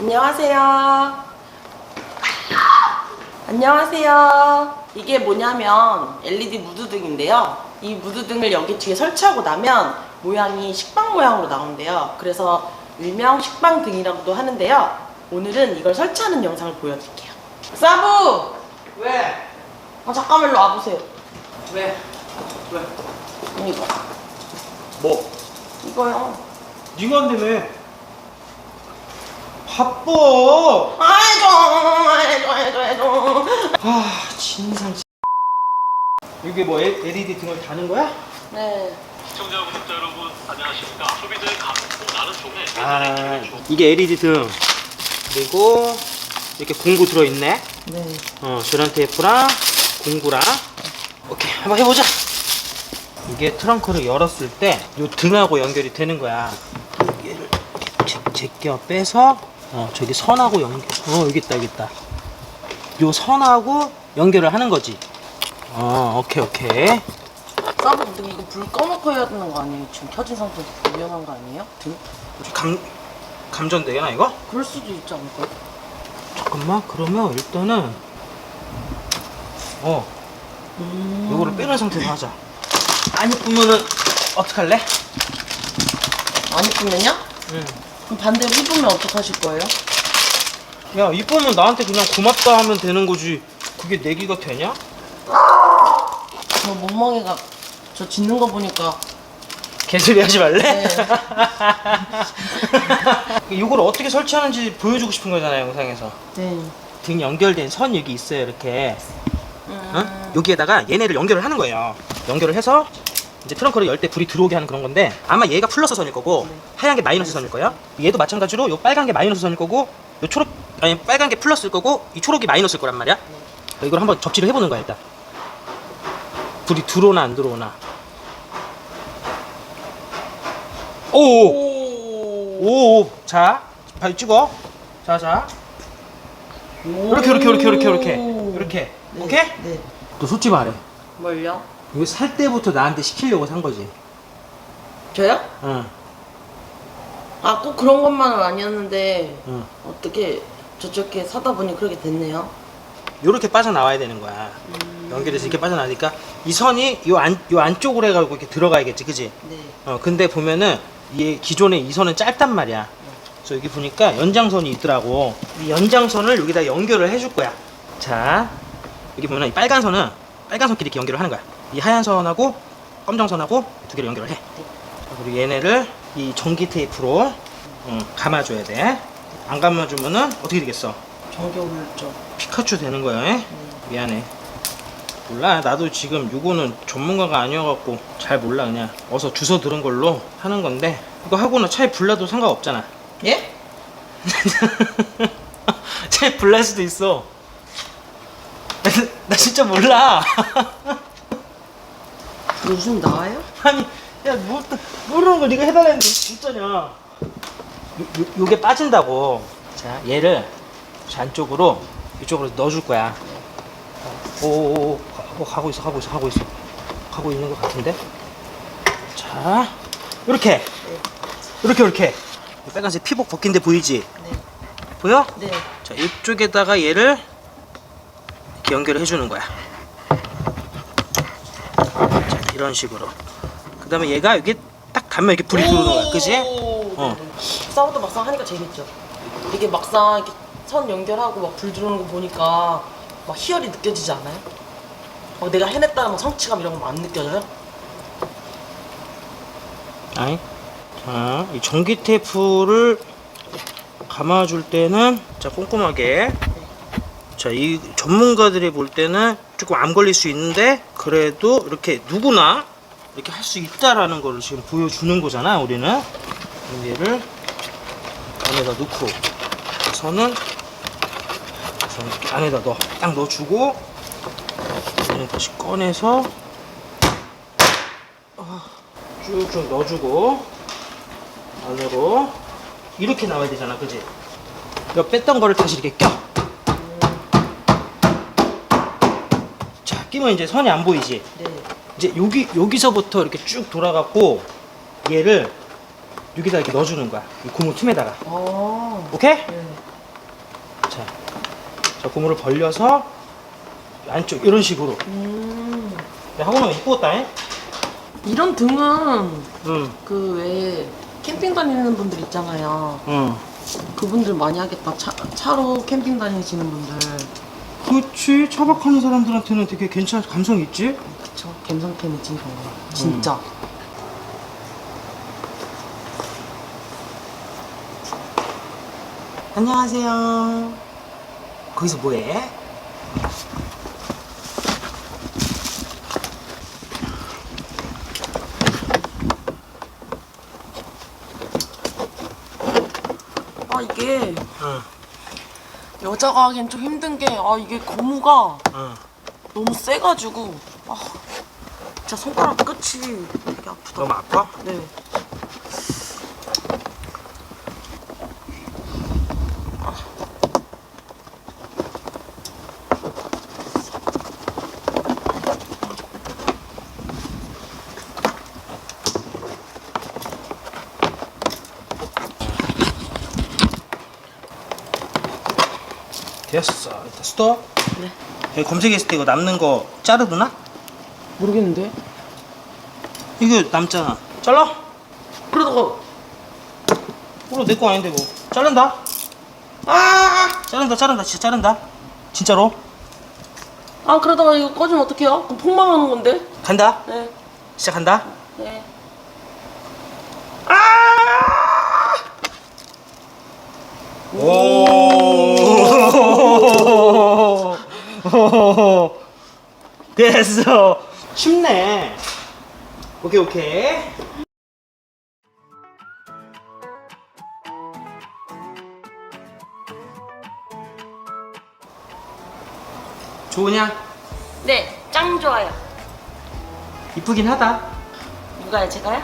안녕하세요. 안녕하세요. 이게 뭐냐면 LED 무드등인데요. 이 무드등을 여기 뒤에 설치하고 나면 모양이 식빵 모양으로 나온대요. 그래서 일명 식빵등이라고도 하는데요. 오늘은 이걸 설치하는 영상을 보여드릴게요. 사부! 왜? 아, 잠깐만 일로 와보세요. 왜? 왜? 이거. 뭐? 이거요. 네가 한다며 바빠 해줘, 해줘, 해줘, 해줘. 아 진상 이게 뭐 L- LED 등을 다는 거야? 네. 시청자 구독자 여러분 안녕하십니까 소비자의 감고 나는 종의 아 이게 LED 등 그리고 이렇게 공구 들어있네 네. 어 저런 테이프랑 공구랑 오케이 한번 해보자 이게 트렁크를 열었을 때 이 등하고 연결이 되는 거야 얘를 이렇게 제- 제껴 빼서 어 저기 선하고 연결 어 여기 있다 여기 있다 요 선하고 연결을 하는 거지 어 오케이 오케이 사부 근데 이거 불 꺼놓고 해야 되는 거 아니에요? 지금 켜진 상태에서 위험한 거 아니에요? 등? 감 감전되나 이거? 그럴 수도 있지 않을까요? 잠깐만 그러면 일단은 어 음. 요거를 빼는 상태로 하자 안 이쁘면은 어떡할래? 안 이쁘면요? 응. 그럼 반대로 이쁘면 어떡하실 거예요? 야 이쁘면 나한테 그냥 고맙다 하면 되는 거지 그게 내기가 되냐? 저 멍멍이가 저 짖는 거 보니까 개소리 하지 말래? 네. 이걸 어떻게 설치하는지 보여주고 싶은 거잖아요 영상에서 네. 등 연결된 선 여기 있어요 이렇게 음. 어? 여기에다가 얘네를 연결을 하는 거예요 연결을 해서 이제 트렁크를 열 때 불이 들어오게 하는 그런 건데 아마 얘가 플러스 선일 거고 네. 하얀 게 마이너스 선일 거예요 얘도 마찬가지로 요 빨간 게 마이너스 선일 거고 요 초록 아니 빨간 게 플러스일 거고 이 초록이 마이너스일 거란 말이야 이걸 한번 접지를 해보는 거야 일단 불이 들어오나 안 들어오나 오오 오. 오, 자, 발 찍어. 자, 자. 이렇게, 이렇게, 이렇게, 이렇게, 이렇게, 이렇게. 네. 오케이? 네. 너 솔직히 말해. 뭘요? 이거 살 때부터 나한테 시키려고 산 거지. 저요? 응, 아 꼭 그런 것만은 아니었는데 응. 어떻게 저쪽에 사다 보니 그렇게 됐네요. 요렇게 빠져나와야 되는 거야. 연결해서 이렇게 빠져나가니까 이 선이 요 안, 요 안쪽으로 해가지고 이렇게 들어가야겠지, 그지? 네. 어, 근데 보면은 이 기존에 이 선은 짧단 말이야. 그래서 여기 보니까 연장선이 있더라고. 이 연장선을 여기다 연결을 해줄 거야. 자, 여기 보면 이 빨간 선은 빨간 선끼리 이렇게 연결을 하는 거야. 이 하얀 선하고 검정 선하고 두 개를 연결을 해. 자, 그리고 얘네를 이 전기 테이프로 음, 감아줘야 돼. 안 감아주면은 어떻게 되겠어? 정겨울죠. 피카츄 되는 거야. 에? 미안해. 몰라. 나도 지금 요거는 전문가가 아니어갖고 잘 몰라. 그냥 어서 주워 들은 걸로 하는 건데 이거 하고는 차에 불나도 상관없잖아. 예? 차에 불날 수도 있어. 나, 나 진짜 몰라. 요즘 나와요? 아니, 야, 뭐, 모르는 걸 네가 해달라는데 진짜냐. 요, 요, 요게 빠진다고. 자, 얘를 저 안쪽으로 이쪽으로 넣어줄 거야. 오 오오, 어, 가고 있어, 가고 있어, 가고 있어. 가고 있는 것 같은데? 자, 이렇게. 이렇게, 이렇게. 이 빨간색 피복 벗긴 데 보이지? 네. 보여? 네. 자, 이쪽에다가 얘를 이렇게 연결을 해주는 거야. 자, 이런 식으로. 그 다음에 얘가 여기 딱 닿으면 이렇게 불이 들어오는 거야. 그지? 오, 어. 싸우다 막상 하니까 재밌죠. 이게 막상 이렇게 선 연결하고 막 불 들어오는 거 보니까 막 희열이 느껴지지 않아요? 어, 내가 해냈다는 막 성취감 이런 거 안 느껴져요? 아니. 자, 이 전기 테이프를 감아줄 때는 자, 꼼꼼하게. 자, 이 전문가들이 볼 때는 조금 암 걸릴 수 있는데 그래도 이렇게 누구나 이렇게 할 수 있다라는 거를 지금 보여주는 거잖아, 우리는. 얘를 안에다 넣고 선은 선 안에다 넣어. 딱 넣어주고 다시 꺼내서 쭉쭉 넣어주고 안으로 이렇게 나와야 되잖아, 그지? 이거 뺐던 거를 다시 이렇게 껴. 자, 끼면 이제 선이 안 보이지? 네. 이제 여기 여기서부터 이렇게 쭉 돌아갔고 얘를 여기다 이렇게 넣어주는 거야. 이 고무 틈에다가. 아. 오케이? 네. 자 고무를 벌려서 안쪽 이런 식으로 음. 야, 하고 나면 이쁘겠다 잉? 이런 등은 응, 그 왜 캠핑 다니는 분들 있잖아요. 응. 그분들 많이 하겠다. 차, 차로 캠핑 다니시는 분들. 그치 차박하는 사람들한테는 되게 괜찮 감성 있지? 그쵸. 감성템이지, 이거. 진짜. 안녕하세요 거기서 뭐해? 아, 이게 응, 여자가 하기엔 좀 힘든 게, 아, 이게 고무가 응. 너무 세가지고, 아, 진짜 손가락 끝이 되게 아프다. 너무 아파? 네. 됐어 일단 스톱 네. 여기 검색했을 때 이거 남는 거 자르드나? 모르겠는데? 이거 남잖아 잘라? 그러다가, 물어 내거 아닌데 뭐 자른다 아 자른다 자른다 진짜 자른다 진짜로 아, 그러다가 이거 꺼지면 어떡해요? 그럼 폭망하는 건데? 간다 네. 시작한다 네. 오 됐어. 쉽네. 오케이 오케이. 좋으냐? 네, 짱 좋아요. 이쁘긴 하다. 누가요, 제가요?